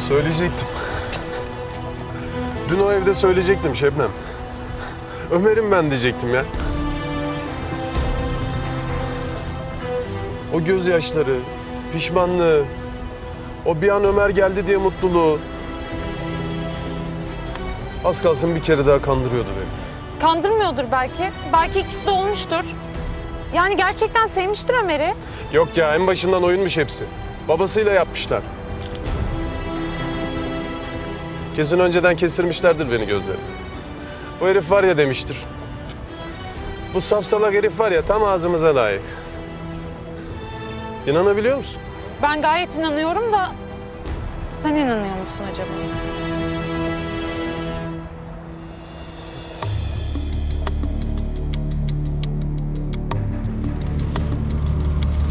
Söyleyecektim. Dün o evde söyleyecektim Şebnem. Ömer'im ben diyecektim ya. O gözyaşları, pişmanlığı, o bir an Ömer geldi diye mutluluğu. Az kalsın bir kere daha kandırıyordu beni. Kandırmıyordur belki. Belki ikisi de olmuştur. Yani gerçekten sevmiştir Ömer'i. Yok ya en başından oyunmuş hepsi. Babasıyla yapmışlar. Kesin önceden kestirmişlerdir beni gözleri. Bu herif var ya demiştir. Bu safsalak herif var ya tam ağzımıza layık. İnanabiliyor musun? Ben gayet inanıyorum da sen inanıyor musun acaba?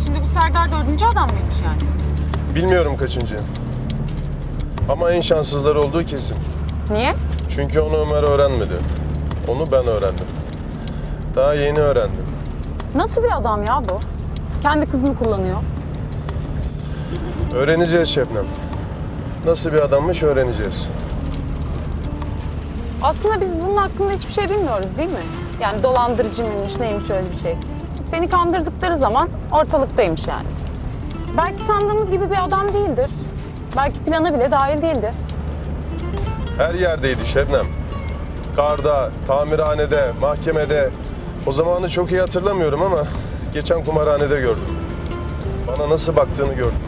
Şimdi bu Serdar dördüncü adam mıymış yani? Bilmiyorum kaçıncı. Ama en şanssızları olduğu kesin. Niye? Çünkü onu Ömer öğrenmedi. Onu ben öğrendim. Daha yeni öğrendim. Nasıl bir adam ya bu? Kendi kızını kullanıyor. Öğreneceğiz Şebnem. Nasıl bir adammış öğreneceğiz. Aslında biz bunun hakkında hiçbir şey bilmiyoruz değil mi? Yani dolandırıcı mıymış, neymiş öyle bir şey. Seni kandırdıkları zaman ortalıktaymış yani. Belki sandığımız gibi bir adam değildir. Belki plana bile dahil değildir. Her yerdeydi Şebnem. Karda, tamirhanede, mahkemede. O zamanı çok iyi hatırlamıyorum ama geçen kumarhanede gördüm. Bana nasıl baktığını gördüm.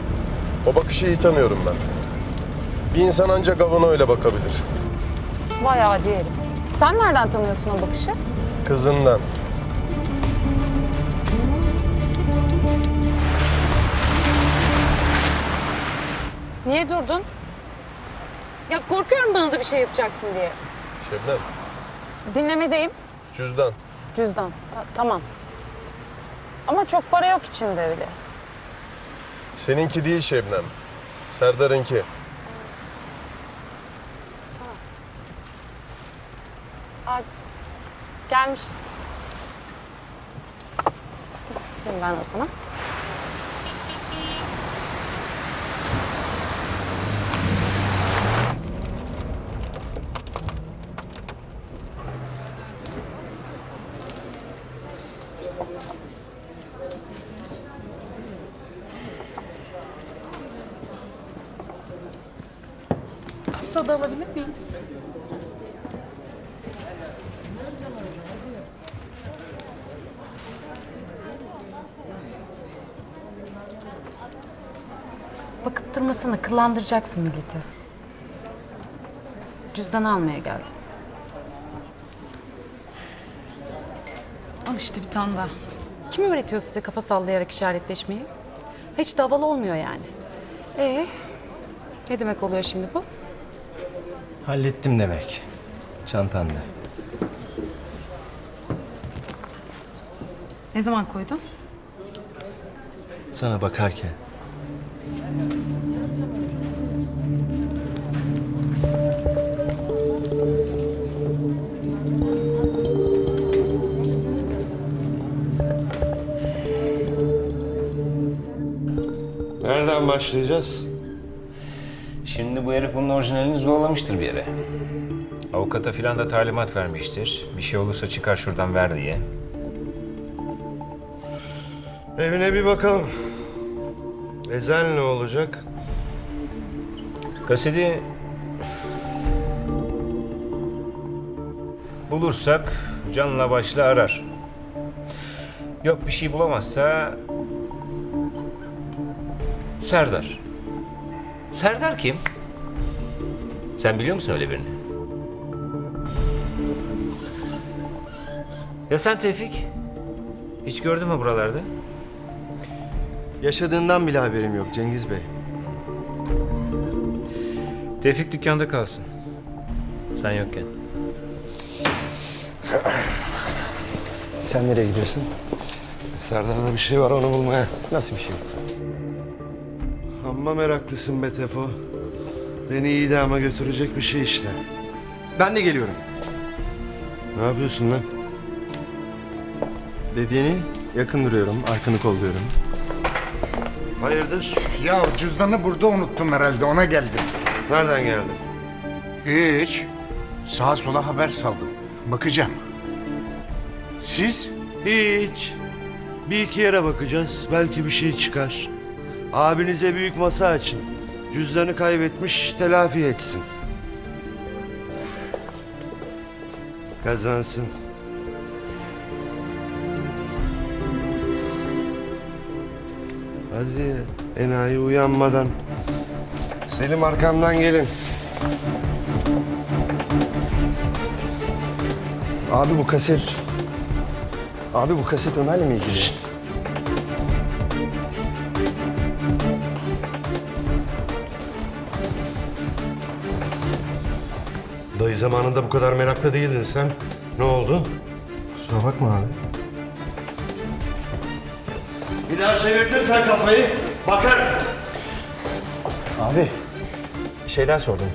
O bakışı iyi tanıyorum ben. Bir insan ancak avına öyle bakabilir. Vay adi herif. Sen nereden tanıyorsun o bakışı? Kızından. Niye durdun? Ya korkuyorum bana da bir şey yapacaksın diye. Şebnem, Dinlemedeyim. cüzdan. Cüzdan. Ta- tamam. Ama çok para yok içinde öyle. Seninki değil Şebnem. Serdar'ınki. Aa, gelmişiz. Gideyim ben o zaman. Soda alabilir miyim? Bakıp durmasana, kıllandıracaksın milleti. Cüzdan almaya geldim. Al işte bir tane daha. Kim öğretiyor size kafa sallayarak işaretleşmeyi? Hiç de havalı olmuyor yani. Ee, ne demek oluyor şimdi bu? Hallettim demek. Çantanda. Ne zaman koydun? Sana bakarken. Nereden başlayacağız? Şimdi bu herif bunun orijinalini zorlamıştır bir yere. Avukata filan da talimat vermiştir. Bir şey olursa çıkar şuradan ver diye. Evine bir bakalım. Ezel ne olacak? Kaseti... Bulursak canla başla arar. Yok bir şey bulamazsa... Serdar. Serdar kim? Sen biliyor musun öyle birini? Ya sen Tevfik? Hiç gördün mü buralarda? Yaşadığından bile haberim yok Cengiz Bey. Tevfik dükkanda kalsın. Sen yokken. Sen nereye gidiyorsun? Serdar'da bir şey var onu bulmaya. Nasıl bir şey? Amma meraklısın be Tefo. Beni idama götürecek bir şey işte. Ben de geliyorum. Ne yapıyorsun lan? Dediğini yakın duruyorum, arkanı kolluyorum. Hayırdır? Ya cüzdanı burada unuttum herhalde ona geldim. Nereden geldin? Hiç. Sağa sola haber saldım. Bakacağım. Siz? Hiç. Bir iki yere bakacağız. Belki bir şey çıkar. Abinize büyük masa açın. Cüzdanı kaybetmiş telafi etsin. Kazansın. Hadi enayi uyanmadan. Selim arkamdan gelin. Abi bu kaset... Abi bu kaset Ömer'le mi ilgili? Dayı zamanında bu kadar meraklı değildin sen. Ne oldu? Kusura bakma abi. Bir daha çevirtirsen kafayı bakar. Abi, şeyden sordum.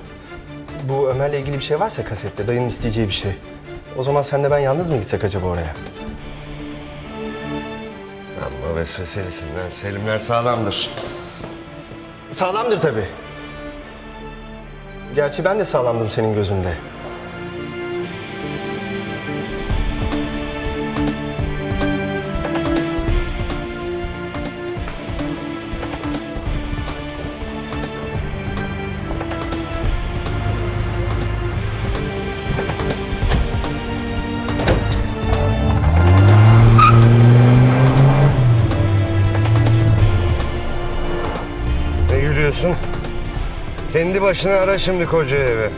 Bu Ömer'le ilgili bir şey varsa kasette, dayının isteyeceği bir şey. O zaman sen de ben yalnız mı gitsek acaba oraya? Ama vesveselisinden Selimler sağlamdır. Sağlamdır tabii. Gerçi ben de sağlamdım senin gözünde. Kendi başına ara şimdi koca evi.